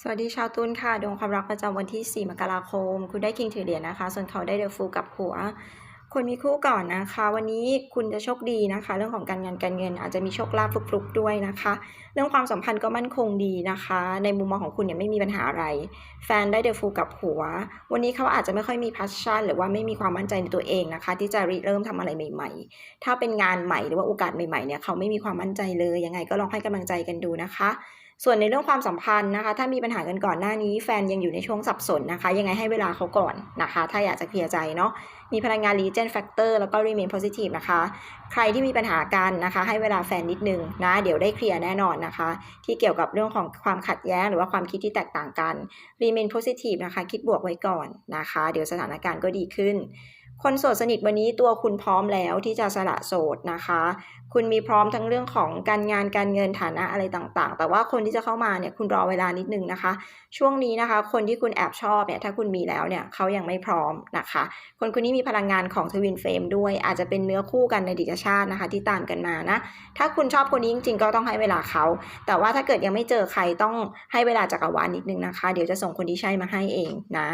สวัสดีชาวตุลค่ะดวงความรักประจำวันที่ 4 มกราคม คุณได้คิงถือเหรียญนะคะ ส่วนเขาได้เดอะฟูกับหัว คนมีคู่ก่อนนะคะ วันนี้คุณจะโชคดีนะคะ เรื่องของการงานการเงิน อาจจะมีโชคลาภฟลุกๆด้วยนะคะ เรื่องความสัมพันธ์ก็มั่นคงดีนะคะ ในมุมมองของคุณเนี่ยไม่มีปัญหาอะไร แฟนได้เดอะฟูกับหัว วันนี้เขาอาจจะไม่ค่อยมีพัชชั่น หรือว่าไม่มีความมั่นใจในตัวเองนะคะ ที่จะริเริ่มทำอะไรใหม่ ๆ ถ้าเป็นงานใหม่หรือว่าโอกาสใหม่ๆเนี่ยเขาไม่มีความมั่นใจเลยยังไงก็ลองให้กำลังใจกันดูนะคะ ส่วนในเรื่องความสัมพันธ์นะคะ ถ้ามีปัญหากันก่อนหน้านี้ แฟนยังอยู่ในช่วงสับสนนะคะ ยังไงให้เวลาเขาก่อนนะคะ ถ้าอยากจะเคลียร์ใจเนาะมีพลังงาน Legion Factor แล้วก็ Remain Positive นะคะ ใครที่มีปัญหากันนะคะ ให้เวลาแฟนนิดนึงนะ เดี๋ยวได้เคลียร์แน่นอนนะคะ ที่เกี่ยวกับเรื่องของความขัดแย้งหรือว่าความคิดที่แตกต่างกัน Remain Positive นะคะ คิดบวกไว้ก่อนนะคะ เดี๋ยวสถานการณ์ก็ดีขึ้น คนโสดสนิทวันนี้ตัวคุณพร้อมแล้วที่จะสละโสดนะคะ คุณมีพร้อมทั้งเรื่องของการงานการเงินฐานะอะไรต่างๆ แต่ว่าคนที่จะเข้ามาเนี่ยคุณรอเวลานิดนึงนะคะ ช่วงนี้นะคะ คนที่คุณแอบชอบเนี่ยถ้าคุณมีแล้วเนี่ยเขายังไม่พร้อมนะคะ คนคนนี้มีพลังงานของทวินเฟมด้วย อาจจะเป็นเนื้อคู่กันในดิจชาตินะคะ ที่ตามกันมานะถ้าคุณชอบคนนี้จริงๆก็ต้องให้เวลาเขา แต่ว่าถ้าเกิดยังไม่เจอใครต้องให้เวลาจักรวาลนิดนึงนะคะ เดี๋ยวจะส่งคนที่ใช่มาให้เองนะ